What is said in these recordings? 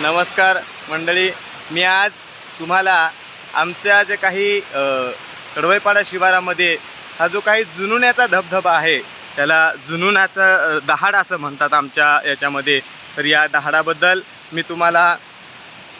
नमस्कार मंडळी. मी आज तुम्हाला आमच्या जे काही अ, कडवईपाडा शिवारामध्ये हा जो काही जुनुण्याचा धबधबा आहे त्याला जुनुनाचं दहाड असं म्हणतात आमच्या याच्यामध्ये. तर या दहाडाबद्दल मी तुम्हाला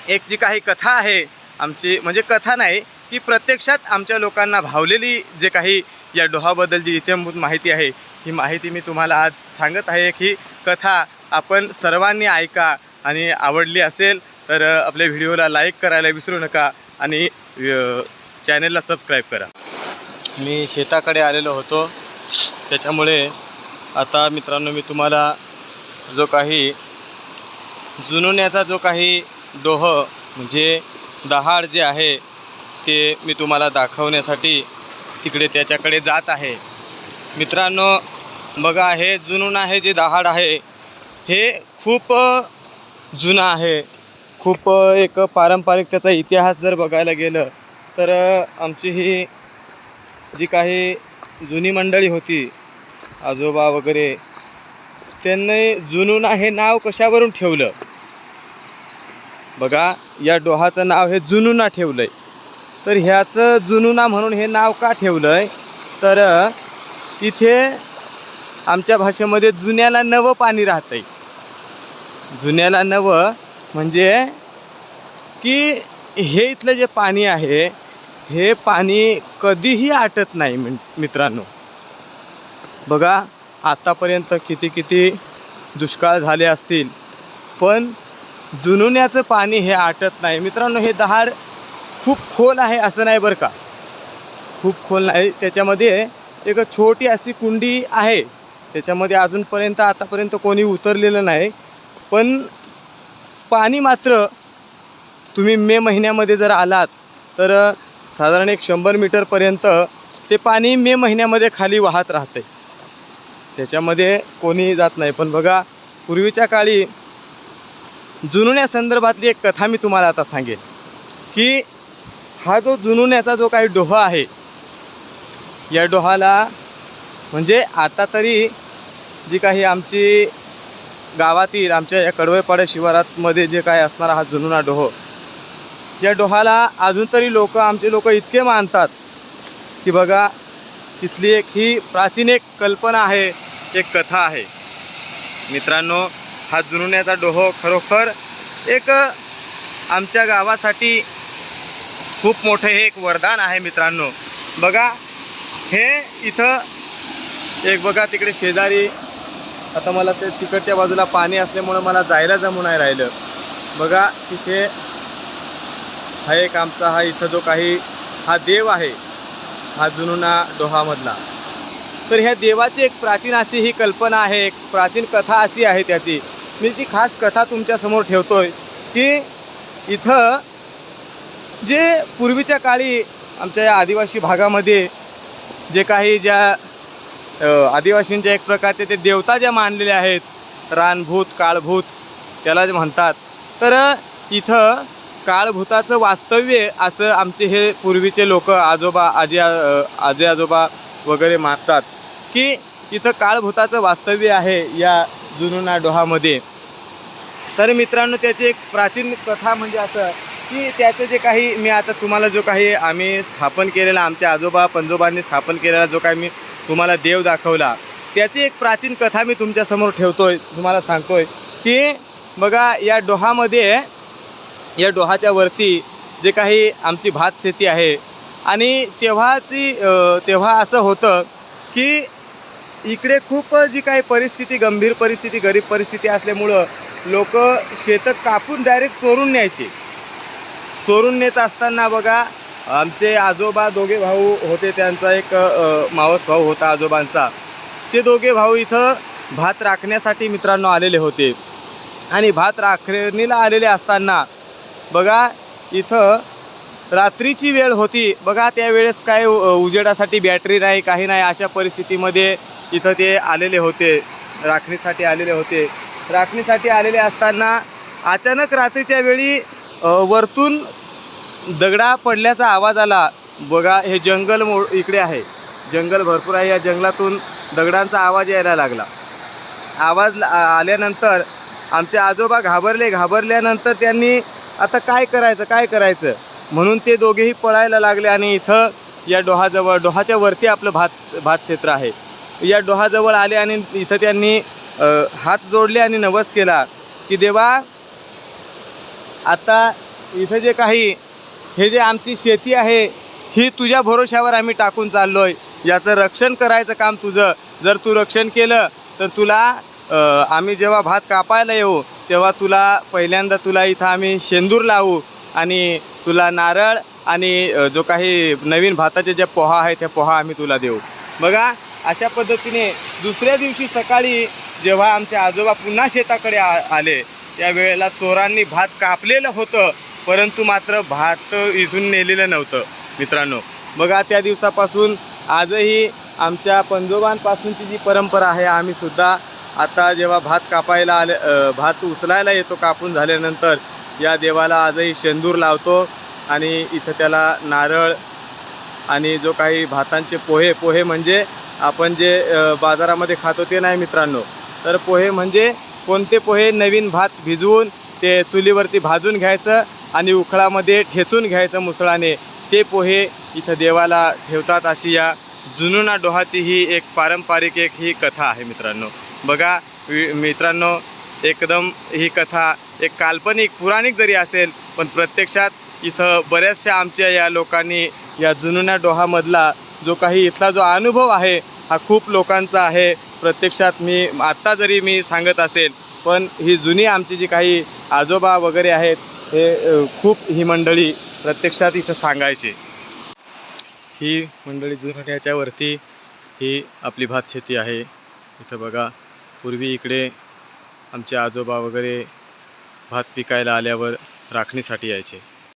एक जी काही कथा आहे आमची म्हणजे कथा नाही ती प्रत्यक्षात आमच्या लोकांना भावलेली जे काही या डोहाबद्दल जी इत्यंभूत माहिती आहे ही माहिती मी तुम्हाला आज सांगत आहे की कथा आपण सर्वांनी ऐका आणि आवडली असेल तर आपल्या व्हिडिओला लाईक करायला विसरू नका आणि चॅनेलला चॅनलला सबस्क्राईब करा. मी शेताकडे आलेलो होतो. त्याच्यामुळे आता मित्रांनो मी तुम्हाला जो काही जुनवण्याचा जो काही डोह म्हणजे दहाड जे आहे ते मी तुम्हाला दाखवण्यासाठी तिकडे त्याच्याकडे जात आहे. मित्रांनो बघा हे जुनून आहे जे दहाड आहे हे खूप जुनं आहे. खूप एक पारंपरिक त्याचा इतिहास जर बघायला गेलं तर आमची ही जी काही जुनी मंडळी होती आजोबा वगैरे त्यांनी जुनूना हे नाव कशावरून ठेवलं? बघा या डोहाचं नाव हे जुनुना ठेवलं आहे तर ह्याचं जुनुना म्हणून हे नाव का ठेवलं आहे तर इथे आमच्या भाषेमध्ये जुन्याला नवं पाणी राहतं आहे जुन्याला नवं म्हणजे की हे इथलं जे पाणी आहे हे पाणी कधीही आटत नाही मित्रांनो. बघा आत्तापर्यंत किती किती दुष्काळ झाले असतील पण जुनुन्याचं पाणी हे आटत नाही. मित्रांनो हे दहाड खूप खोल आहे असं नाही बरं का? खूप खोल नाही. त्याच्यामध्ये एक छोटी अशी कुंडी आहे. त्याच्यामध्ये अजूनपर्यंत आतापर्यंत कोणी उतरलेलं नाही. पण पाणी मात्र तुम्ही मे महिन्यामध्ये जर आलात तर साधारण एक शंभर मीटरपर्यंत ते पाणी मे महिन्यामध्ये खाली वाहत राहते. त्याच्यामध्ये कोणी जात नाही. पण बघा पूर्वीच्या काळी जुनुन्या संदर्भातली एक कथा मी तुम्हाला आता सांगेन की हा जो जुनुन्याचा जो काही डोहा आहे या डोहाला म्हणजे आता तरी जी काही आमची गावातील आमच्या या कडवेपाडे शिवारातमध्ये जे काय असणारा हा जुनुना डोह या डोहाला अजून तरी लोक आमचे लोक इतके मानतात की बघा तिथली एक ही प्राचीन एक कल्पना आहे एक कथा आहे. मित्रांनो हा जुनुन्याचा डोह खरोखर एक आमच्या गावासाठी खूप मोठं हे एक वरदान आहे मित्रांनो. बघा हे इथं एक बघा तिकडे शेजारी आता मला ते तिकडच्या बाजूला पाणी असल्यामुळं मला जायला जमू नाही राहिलं. बघा तिथे हा एक आमचा हा इथं जो काही हा देव आहे हा जुनुना डोहामधला. तर ह्या देवाची एक प्राचीन अशी ही कल्पना आहे एक प्राचीन कथा अशी आहे त्याची. मी ती खास कथा तुमच्यासमोर ठेवतोय की इथं जे पूर्वीच्या काळी आमच्या या आदिवासी भागामध्ये जे काही ज्या आदिवासींच्या एक प्रकारचे ते देवता ज्या मानलेल्या आहेत रानभूत काळभूत त्याला जे म्हणतात. तर इथं काळभूताचं वास्तव्य असं आमचे हे पूर्वीचे लोक आजोबा आजी आजी आजोबा वगैरे मानतात. की इथं काळभूताचं वास्तव्य आहे या जुनुना डोहामध्ये. तर मित्रांनो त्याची एक प्राचीन कथा म्हणजे असं की त्याचं जे काही मी आता तुम्हाला जो काही आम्ही स्थापन केलेला आमच्या आजोबा पंजोबांनी स्थापन केलेला जो काही मी तुम्हाला देव दाखवला. त्याची एक प्राचीन कथा मी तुमच्यासमोर ठेवतोय तुम्हाला सांगतोय की बघा या डोहामध्ये या डोहाच्या वरती जे काही आमची भात शेती आहे आणि तेव्हाची तेव्हा असं होतं की इकडे खूप जी काही परिस्थिती गंभीर परिस्थिती गरीब परिस्थिती असल्यामुळं लोक शेतं कापून डायरेक्ट चोरून न्यायचे. चोरून नेत असताना बघा आमचे आजोबा दोघे भाऊ होते त्यांचा एक मावस भाऊ होता आजोबांचा. ते दोघे भाऊ इथं भात राखण्यासाठी मित्रांनो आलेले होते. आणि भात राखणीला आलेले असताना बघा इथं रात्रीची वेळ होती. बघा त्यावेळेस काय उजेडासाठी बॅटरी नाही काही नाही अशा परिस्थितीमध्ये इथं ते आलेले होते. राखणीसाठी आलेले होते. राखणीसाठी आलेले असताना अचानक रात्रीच्या वेळी वरतून दगडा पडल्याचा आवाज आला. बघा हे जंगल मो इकडे आहे. जंगल भरपूर आहे. या जंगलातून दगडांचा आवाज यायला लागला. आवाज आल्यानंतर आमचे आजोबा घाबरले. घाबरल्यानंतर त्यांनी आता काय करायचं? काय करायचं? म्हणून ते दोघेही पळायला लागले आणि इथं या डोहाजवळ डोहाच्या वरती आपलं भात भात क्षेत्र आहे. या डोहाजवळ आले आणि इथं त्यांनी हात जोडले आणि नवस केला की देवा आता इथं जे काही हे जे आमची शेती आहे ही तुझ्या भरोश्यावर आम्ही टाकून चाललो आहे याचं रक्षण करायचं काम तुझं. जर तू रक्षण केलं तर तुला आम्ही जेव्हा भात कापायला येऊ तेव्हा तुला पहिल्यांदा तुला इथं आम्ही शेंदूर लावू आणि तुला नारळ आणि जो काही नवीन भाताचे जे पोहा आहे त्या पोहा आम्ही तुला देऊ. बघा अशा पद्धतीने दुसऱ्या दिवशी सकाळी जेव्हा आमचे आजोबा पुन्हा शेताकडे आ आले त्यावेळेला चोरांनी भात कापलेलं होतं. परंतु मात्र भात इथून नेलेलं नव्हतं मित्रांनो. बघा त्या दिवसापासून आजही आमच्या पंजोबांपासूनची जी परंपरा आहे आम्ही सुद्धा आता जेव्हा भात कापायला आले भात उचलायला येतो कापून झाल्यानंतर या देवाला आजही शेंदूर लावतो आणि इथं त्याला नारळ आणि जो काही भातांचे पोहे पोहे म्हणजे आपण जे बाजारामध्ये खातो ते नाही मित्रांनो. तर पोहे म्हणजे कोणते पोहे? नवीन भात भिजवून ते चुलीवरती भाजून घ्यायचं आणि उखळामध्ये ठेचून घ्यायचं मुसळाने ते पोहे इथं देवाला ठेवतात अशी या जुनुना डोहाची ही एक पारंपरिक एक ही कथा आहे मित्रांनो. बघा वि- मित्रांनो एकदम ही कथा एक काल्पनिक पुराणिक जरी असेल पण प्रत्यक्षात इथं बऱ्याचशा आमच्या या लोकांनी या जुनुना डोहामधला जो काही इथला जो अनुभव आहे हा खूप लोकांचा आहे. प्रत्यक्षात मी आत्ता जरी मी सांगत असेल पण ही जुनी आमची जी काही आजोबा वगैरे आहेत हे खूप ही मंडळी प्रत्यक्षात इथं सांगायचे. ही मंडळी जुन्याच्यावरती ही आपली भातशेती आहे. इथं बघा पूर्वी इकडे आमचे आजोबा वगैरे भात पिकायला आल्यावर राखणीसाठी यायचे.